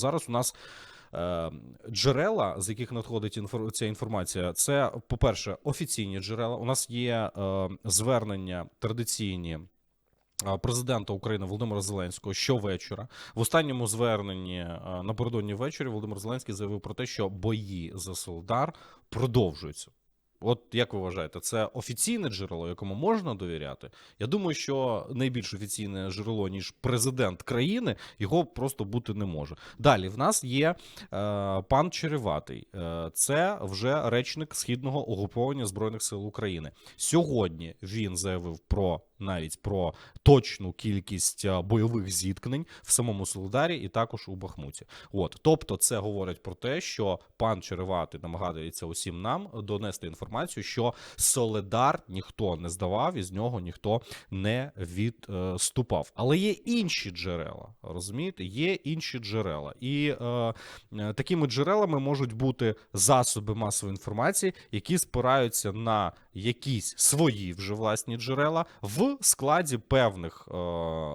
зараз у нас. е, Джерела, з яких надходить ця інформація, це, по-перше, офіційні джерела. У нас є е, звернення традиційні президента України Володимира Зеленського щовечора. В останньому зверненні напередодні ввечері Володимир Зеленський заявив про те, що бої за Солдар продовжуються. От як ви вважаєте, це офіційне джерело, якому можна довіряти? Я думаю, що найбільш офіційне джерело, ніж президент країни, його просто бути не може. Далі в нас є е, пан Череватий, е, це вже речник східного угруповання збройних сил України. Сьогодні він заявив про навіть про точну кількість е, бойових зіткнень в самому Солидарі і також у Бахмуті. От, тобто, це говорить про те, що пан Череватий намагається усім нам донести інформацію, що Солидар ніхто не здавав, і з нього ніхто не відступав. Але є інші джерела, розумієте? Є інші джерела, і е, е, такими джерелами можуть бути засоби масової інформації, які спираються на якісь свої вже власні джерела в складі певних е,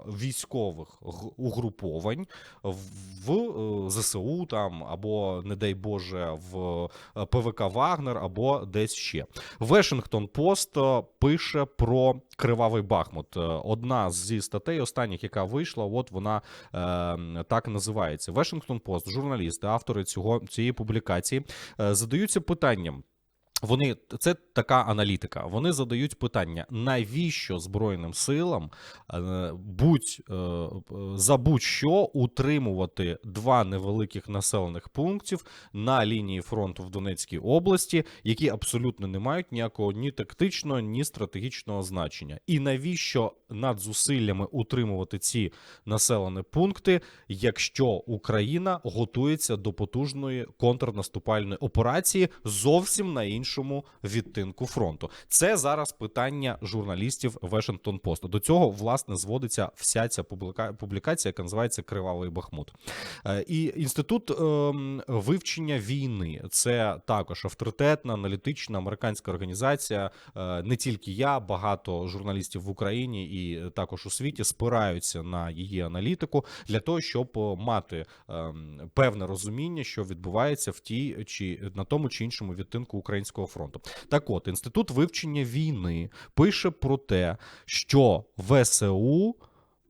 військових угруповань в е, ЗСУ там або, не дай Боже, в е, ПВК Вагнер або десь ще. Вашингтон Пост е, пише про кривавий Бахмут. Е, Одна зі статей останніх, яка вийшла, от вона е, так називається. Вашингтон Пост, журналісти, автори цього цієї публікації е, задаються питанням. Вони це така аналітика. Вони задають питання: навіщо збройним силам е, будь е, е, за будь-що утримувати два невеликих населених пунктів на лінії фронту в Донецькій області, які абсолютно не мають ніякого ні тактичного, ні стратегічного значення. І навіщо над зусиллями утримувати ці населені пункти, якщо Україна готується до потужної контрнаступальної операції зовсім на іншому відтинку фронту. Це зараз питання журналістів Washington Post. До цього власне зводиться вся ця публіка- публікація, яка називається Кривавий Бахмут. Е, І інститут ем, вивчення війни це також авторитетна аналітична американська організація. Е, Не тільки я, багато журналістів в Україні і також у світі спираються на її аналітику для того, щоб е, мати ем, певне розуміння, що відбувається в тій чи на тому чи іншому відтинку українського фронту. Так от, інститут вивчення війни пише про те, що ВСУ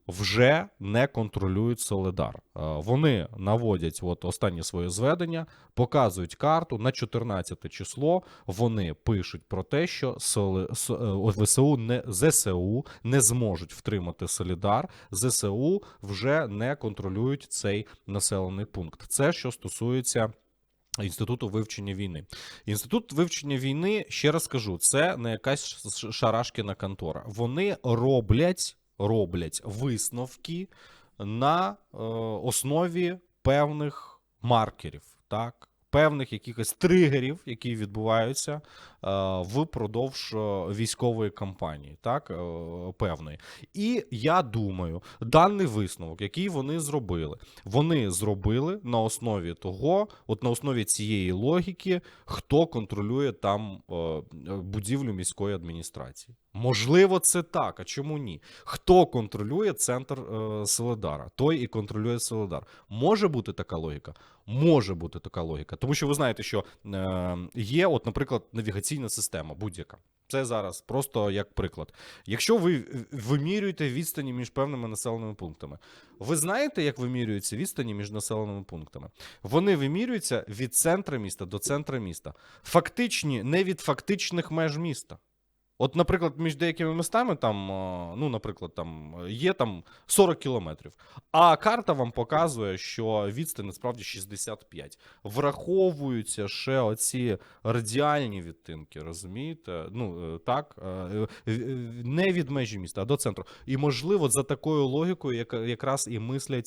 вже не контролюють Соледар. Е, Вони наводять от останнє своє зведення, показують карту на 14 число. Вони пишуть про те, що е, ВСУ не ЗСУ не зможуть втримати Солідар. ЗСУ вже не контролюють цей населений пункт. Це що стосується. Інституту вивчення війни. Інститут вивчення війни, ще раз кажу, це не якась шарашкіна контора. Вони роблять, роблять висновки на е, основі певних маркерів, так? певних якихось тригерів, які відбуваються впродовж е, військової кампанії, так, е, певної. І я думаю, даний висновок, який вони зробили, вони зробили на основі того, от на основі цієї логіки, хто контролює там е, будівлю міської адміністрації. Можливо, це так. А чому ні? Хто контролює центр е, Селедара? Той і контролює Селедар. Може бути така логіка? Може бути така логіка. Тому що ви знаєте, що е, є, от, наприклад, навігаційна система будь-яка. Це зараз просто як приклад. Якщо ви вимірюєте відстані між певними населеними пунктами, ви знаєте, як вимірюються відстані між населеними пунктами? Вони вимірюються від центра міста до центра міста. Фактичні не від фактичних меж міста. От, наприклад, між деякими містами, там, е, ну, наприклад, там є там 40 кілометрів, а карта вам показує, що відстань насправді 65. Враховуються ще оці радіальні відтинки, розумієте? Ну, е, так, е, е, е, не від межі міста, а до центру. І, можливо, за такою логікою якраз і мислять.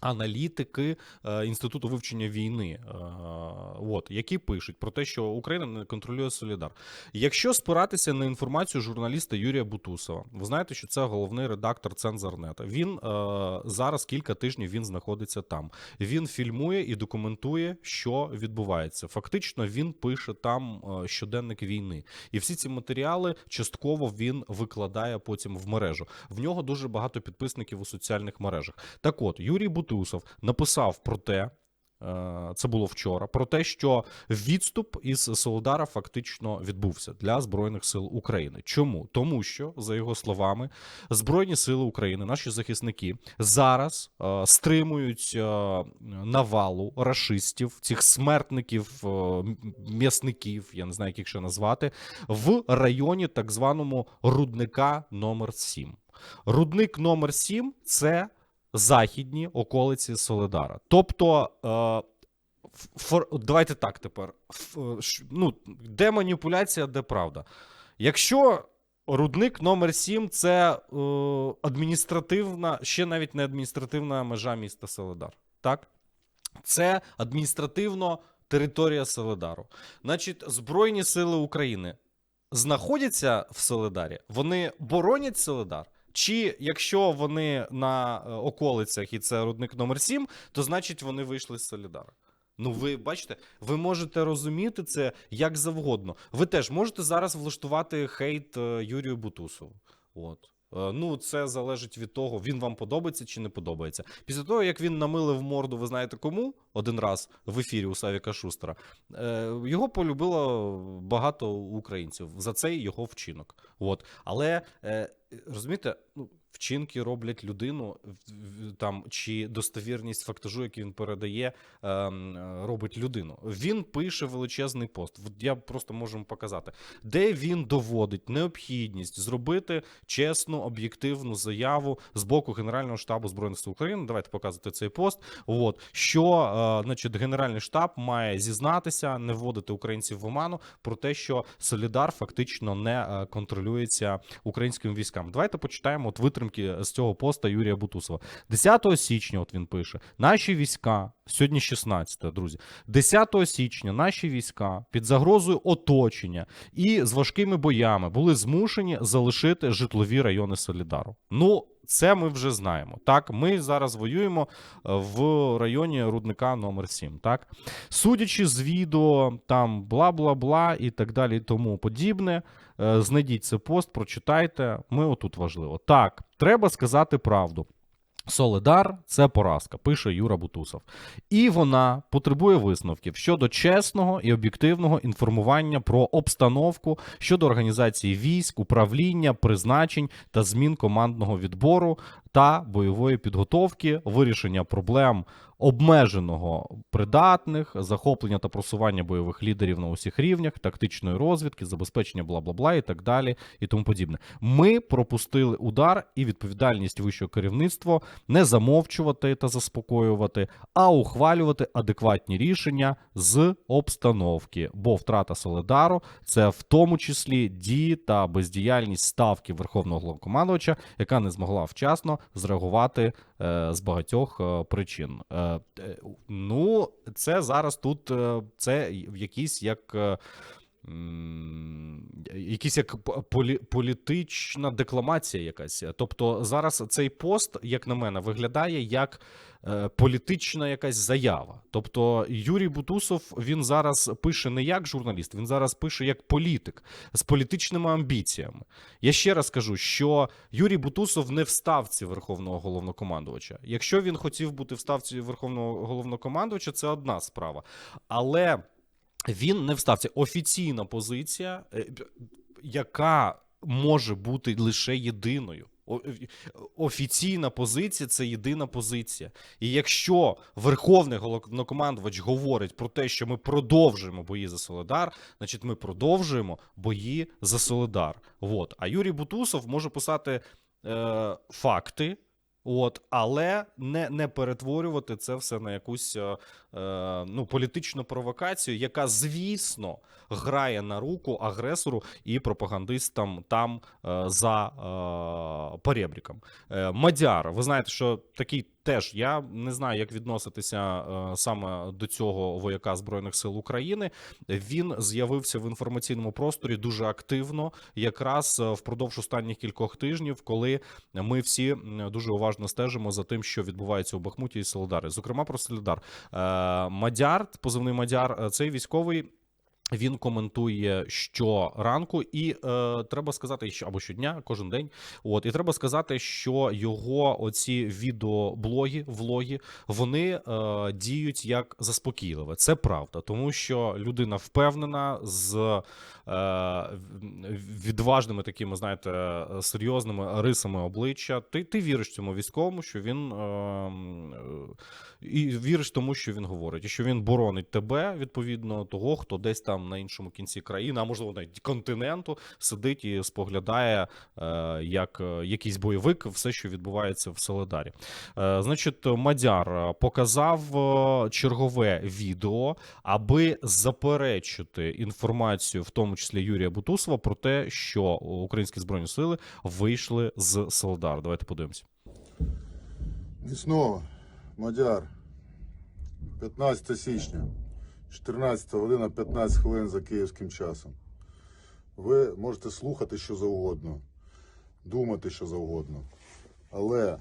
Аналітики е, інституту вивчення війни, е, от які пишуть про те, що Україна не контролює Солідар. Якщо спиратися на інформацію журналіста Юрія Бутусова, ви знаєте, що це головний редактор Цензорнета. Він е, зараз кілька тижнів він знаходиться там. Він фільмує і документує, що відбувається. Фактично, він пише там щоденник війни, і всі ці матеріали частково він викладає потім в мережу. В нього дуже багато підписників у соціальних мережах. Так от, Юрій Бутусов Бутусов написав про те. е, Це було вчора про те, що відступ із Солодара фактично відбувся для збройних сил України. Чому? Тому що, за його словами, Збройні сили України, наші захисники зараз е, стримують е, навалу рашистів, цих смертників, е, м'ясників, я не знаю, як їх ще назвати, в районі так званому рудника номер 7 Рудник номер 7 це західні околиці Соледара. Тобто. Е, фор... Давайте так тепер. Е, Ну, де маніпуляція, де правда. Якщо рудник номер 7 це е, адміністративна, ще навіть не адміністративна межа міста Соледар. Так? Це адміністративно територія Соледару. Значить, Збройні Сили України знаходяться в Соледарі, вони боронять Соледар. Чи якщо вони на е, околицях і це рудник номер 7, то значить вони вийшли з Солідара. Ну, ви бачите, ви можете розуміти це як завгодно. Ви теж можете зараз влаштувати хейт е, Юрію Бутусову. От. Е, Ну, це залежить від того, він вам подобається чи не подобається. Після того, як він намилив морду, ви знаєте кому один раз в ефірі у Савіка Шустера, е, його полюбило багато українців за цей його вчинок. От. Але е, розумієте, ну, вчинки роблять людину там чи достовірність фактажу, який він передає, ем, е, робить людину. Він пише величезний пост. Я просто можу показати, де він доводить необхідність зробити чесну, об'єктивну заяву з боку Генерального штабу збройних сил України. Давайте показувати цей пост. От що, е, значить, Генеральний штаб має зізнатися, не вводити українців в оману про те, що Солідар фактично не е, контролюється українськими військами. Давайте почитаємо от витримки з цього поста Юрія Бутусова. 10 січня, от він пише: наші війська. Сьогодні 16, друзі. 10 січня наші війська під загрозою оточення і з важкими боями були змушені залишити житлові райони Солідару. Ну, це ми вже знаємо. Так, ми зараз воюємо е, в районі рудника номер 7 Так, судячи з відео, там бла бла бла і так далі, і тому подібне. е, Знайдіть це пост, прочитайте. Ми отут важливо. Так, треба сказати правду. Солидар це поразка, пише Юра Бутусов. І вона потребує висновків щодо чесного і об'єктивного інформування про обстановку щодо організації військ, управління, призначень та змін командного відбору та бойової підготовки, вирішення проблем обмеженого придатних, захоплення та просування бойових лідерів на усіх рівнях, тактичної розвідки, забезпечення бла бла бла і так далі, і тому подібне. Ми пропустили удар і відповідальність вищого керівництва не замовчувати та заспокоювати, а ухвалювати адекватні рішення з обстановки. Бо втрата Солидару це в тому числі дії та бездіяльність ставки Верховного Головнокомандувача, яка не змогла вчасно зреагувати е, з багатьох е, причин. Е, ну, це зараз тут це це якійсь як. Якісь як полі, політична декламація якась. Тобто зараз цей пост, як на мене, виглядає як е, політична якась заява. Тобто Юрій Бутусов він зараз пише не як журналіст, він зараз пише як політик з політичними амбіціями. Я ще раз кажу, що Юрій Бутусов не в ставці Верховного головнокомандувача. Якщо він хотів бути в ставці Верховного головнокомандувача, це одна справа. Але він не в ставці. Офіційна позиція, е, яка може бути лише єдиною. Офіційна позиція це єдина позиція. І якщо Верховний головнокомандувач говорить про те, що ми продовжуємо бої за Солидар, значить ми продовжуємо бої за Солидар. От. А Юрій Бутусов може писати е, факти. От, але не, не перетворювати це все на якусь е, е, ну, політичну провокацію, яка, звісно, грає на руку агресору і пропагандистам там е, за е, перебріком. Е, Мадяр, ви знаєте, що такий теж я не знаю, як відноситися е, саме до цього вояка Збройних сил України. Він з'явився в інформаційному просторі дуже активно, якраз е, впродовж останніх кількох тижнів, коли ми всі дуже уважно стежимо за тим, що відбувається у Бахмуті і Солидарі. Зокрема, про Солидар. Е, Мадяр, позивний Мадяр, цей військовий. Він коментує щоранку, і е, треба сказати, що або щодня, кожен день. От і треба сказати, що його оці відеоблоги, влоги, вони е, діють як заспокійливе. Це правда, тому що людина впевнена з е, відважними такими, знаєте, серйозними рисами обличчя. Ти, ти віриш цьому військовому, що він е, е, і віриш тому, що він говорить, і що він боронить тебе відповідно того, хто десь там на іншому кінці країни, а можливо навіть континенту, сидить і споглядає е, як е, якийсь бойовик все, що відбувається в Соледарі. Е, значить, Мадяр показав чергове відео, аби заперечити інформацію, в тому числі Юрія Бутусова, про те, що українські збройні сили вийшли з Соледару. Давайте подивимося. І знову, Мадяр, 15 січня, 14 година 15 хвилин за київським часом. Ви можете слухати що завгодно, думати що завгодно. Але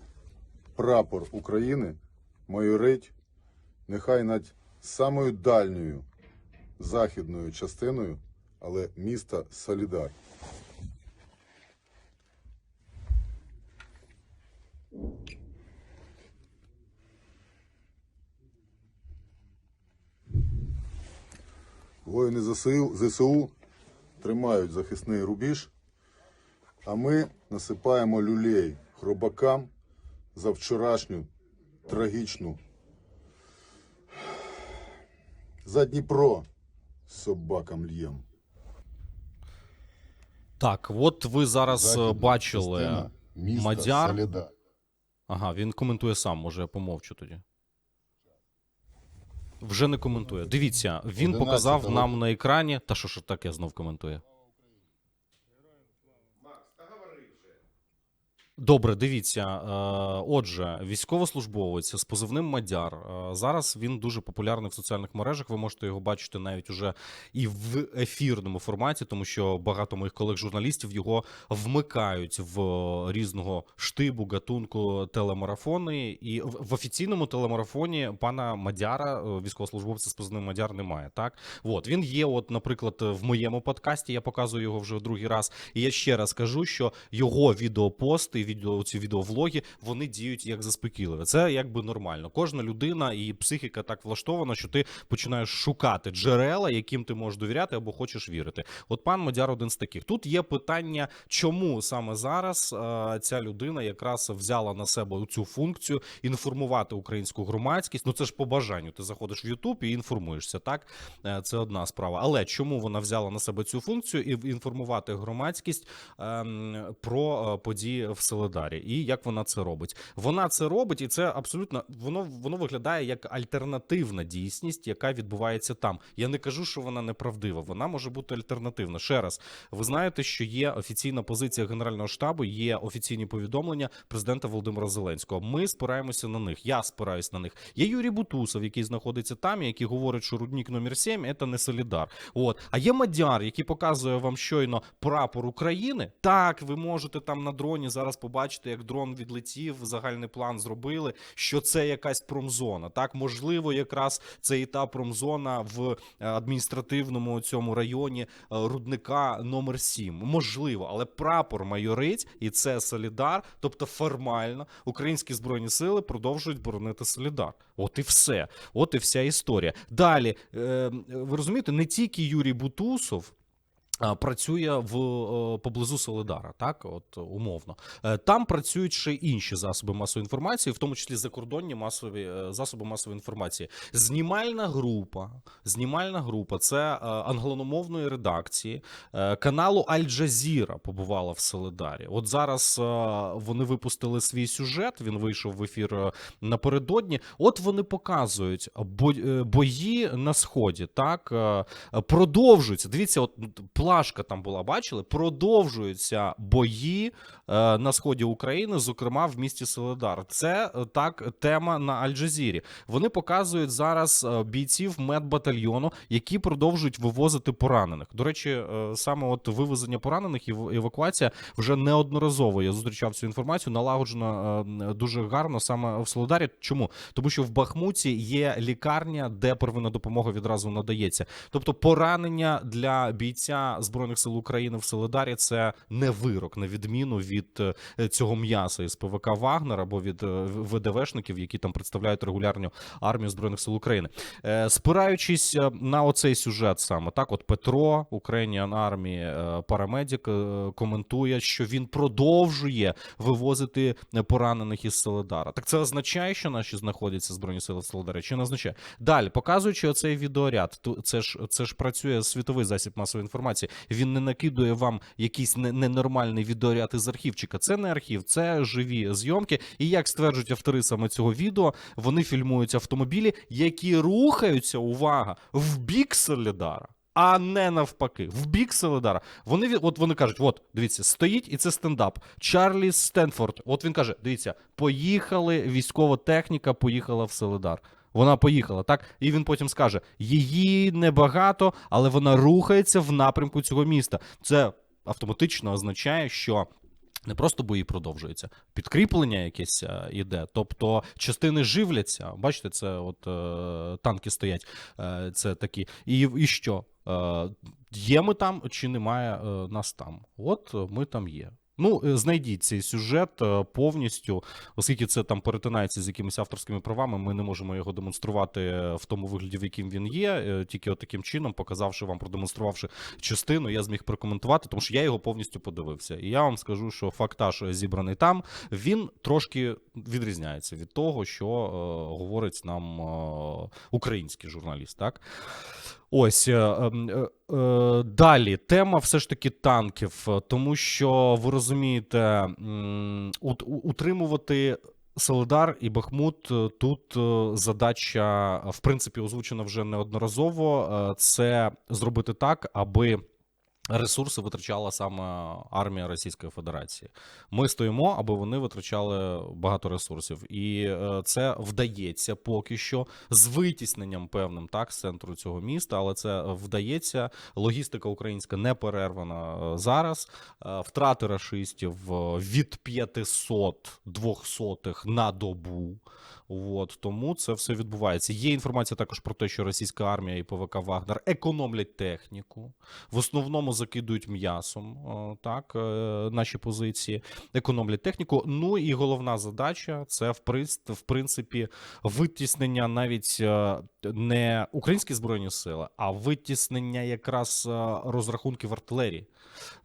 прапор України майорить нехай над самою дальньою західною частиною, але міста Солідар. Воїни ЗСУ, ЗСУ тримають захисний рубіж, а ми насипаємо люлей хробакам за вчорашню трагічну. За Дніпро собакам л'єм. Так, от ви зараз е, Західна бачили. частина міста Мадяр. Солідар. Ага, він коментує сам, може я помовчу тоді. Вже не коментує. Дивіться, він 11 показав нам на екрані. Та що ж таке знов коментує? Добре, дивіться. е, Отже, військовослужбовець з позивним Мадяр. е, Зараз він дуже популярний в соціальних мережах. Ви можете його бачити навіть уже і в ефірному форматі, тому що багато моїх колег-журналістів його вмикають в різного штибу, гатунку телемарафони. І в офіційному телемарафоні пана Мадяра, е, військовослужбовця з позивним Мадяр, немає. Так, от він є. От, наприклад, в моєму подкасті я показую його вже в другий раз. І я ще раз кажу, що його відеопости, відео ці відеовлоги, вони діють як заспокійливе. Це якби нормально. Кожна людина і психіка так влаштована, що ти починаєш шукати джерела, яким ти можеш довіряти або хочеш вірити. От пан Мадяр один з таких. Тут є питання, чому саме зараз е, ця людина якраз взяла на себе цю функцію інформувати українську громадськість. Ну це ж по бажанню. Ти заходиш в Ютуб і інформуєшся. Так Е, це одна справа. Але чому вона взяла на себе цю функцію і інформувати громадськість ем, про е, події в Селедарі і як вона це робить? Вона це робить, і це абсолютно воно воно виглядає як альтернативна дійсність, яка відбувається там. Я не кажу, що вона неправдива. Вона може бути альтернативна. Ще раз, ви знаєте, що є офіційна позиція Генерального штабу, є офіційні повідомлення президента Володимира Зеленського. Ми спираємося на них. Я спираюсь на них. Є Юрій Бутусов, який знаходиться там, і який говорить, що рудник номер 7 це не Солідар. От а є Мадяр, який показує вам щойно прапор України. Так, ви можете там на дроні зараз побачити, як дрон відлетів, загальний план зробили. Що це якась промзона. Так, можливо, якраз це і та промзона в е, адміністративному цьому районі е, рудника номер 7 Можливо, але прапор майорить, і це Солідар. Тобто, формально українські збройні сили продовжують боронити Солідар. От і все. От і вся історія. Далі, е, ви розумієте, не тільки Юрій Бутусов. А, Працює в е, поблизу Солидара, так от умовно. Е, Там працюють ще інші засоби масової інформації, в тому числі закордонні масові е, засоби масової інформації. Знімальна група, знімальна група це е, англомовної редакції е, каналу Аль-Джазіра побувала в Солидарі. От зараз е, вони випустили свій сюжет. Він вийшов в ефір е, напередодні. От вони показують бо- е, бої на сході. Так е, продовжуються. Дивіться, от Плашка там була, бачили? Продовжуються бої е, на сході України, зокрема в місті Соледар. Це е, так тема на Аль-Джазірі. Вони показують зараз е, бійців медбатальйону, які продовжують вивозити поранених. До речі, е, саме от вивезення поранених і ев- евакуація вже неодноразово. Я зустрічав цю інформацію. Налагоджено дуже гарно саме в Солодарі. Чому? Тому що в Бахмуті є лікарня, де первинна допомога відразу надається. Тобто, поранення для бійця збройних сил України в Солидарі це не вирок, на відміну від е, цього м'яса із ПВК Вагнер або від е, ВДВшників, які там представляють регулярну армію збройних сил України. Е, Спираючись на оцей сюжет, саме так, от Петро, Ukrainian е, парамедик, коментує, що він продовжує вивозити поранених із Солидара. Так це означає, що наші знаходяться збройні сили в Солидарі, чи не означає? Далі, показуючи оцей відеоряд, це ж це ж працює світовий засіб масової інформації. Він не накидує вам якийсь ненормальний відеоряд із архівчика. Це не архів, це живі зйомки. І як стверджують автори саме цього відео, вони фільмують автомобілі, які рухаються, увага, в бік Солідара. А не навпаки, в бік Солидара. Вони от вони кажуть: от дивіться, стоїть і це стендап. Чарлі Стенфорд. От він каже: дивіться, поїхали, військова техніка поїхала в Солидар. Вона поїхала, так? І він потім скаже: її небагато, але вона рухається в напрямку цього міста. Це автоматично означає, що. Не просто бої продовжуються, підкріплення якесь е, іде. Тобто частини живляться. Бачите, це от е, танки стоять. Е, це такі. І, і що? Е, є ми там чи немає е, нас там? От ми там є. Ну, е, знайдіть цей сюжет е, повністю, оскільки це там перетинається з якимись авторськими правами, ми не можемо його демонструвати е, в тому вигляді, в яким він є. Тільки от таким чином, показавши вам, продемонструвавши частину, я зміг прокоментувати, тому що я його повністю подивився. І я вам скажу, що фактаж зібраний там, він трошки відрізняється від того, що е, говорить нам е, український журналіст. Так? Ось е, ем, е, е, далі тема все ж таки танків, тому що ви розумієте, утримувати. Солидар і Бахмут тут задача, в принципі, озвучена вже неодноразово. Це зробити так, аби ресурси витрачала саме армія Російської Федерації. Ми стоїмо, аби вони витрачали багато ресурсів, і е, це вдається поки що з витісненням певним так з центру цього міста, але це вдається. Логістика українська не перервана е, зараз. Е, Втрати рашистів від 500 200 на добу. От тому це все відбувається. Є інформація також про те, що російська армія і ПВК Вагнер економлять техніку, в основному закидують м'ясом. Так, е, наші позиції економлять техніку. Ну і головна задача це в принципі витіснення навіть е, не українські збройні сили, а витіснення якраз е, розрахунків артилерії.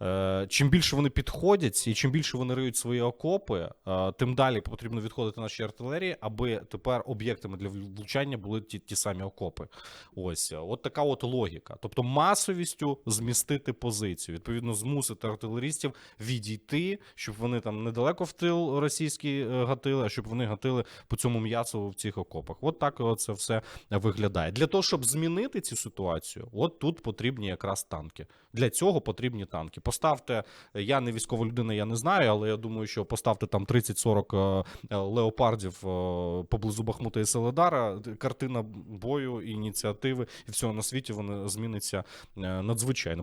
Е, Чим більше вони підходять і чим більше вони риють свої окопи, е, тим далі потрібно відходити нашій артилерії, аби тепер об'єктами для влучання були ті, ті самі окопи. Ось от така от логіка. Тобто масовістю змістити позицію, відповідно, змусити артилерістів відійти, щоб вони там недалеко в тил російські гатили, а щоб вони гатили по цьому м'ясу в цих окопах. От так це все виглядає. Для того, щоб змінити цю ситуацію, от тут потрібні якраз танки. Для цього потрібні танки. Поставте, я не військова людина, я не знаю, але я думаю, що поставте там 30-40 е, леопардів е, поблизу Бахмута і Селедара. Картина бою, ініціативи і всього на світі вони зміниться е, надзвичайно.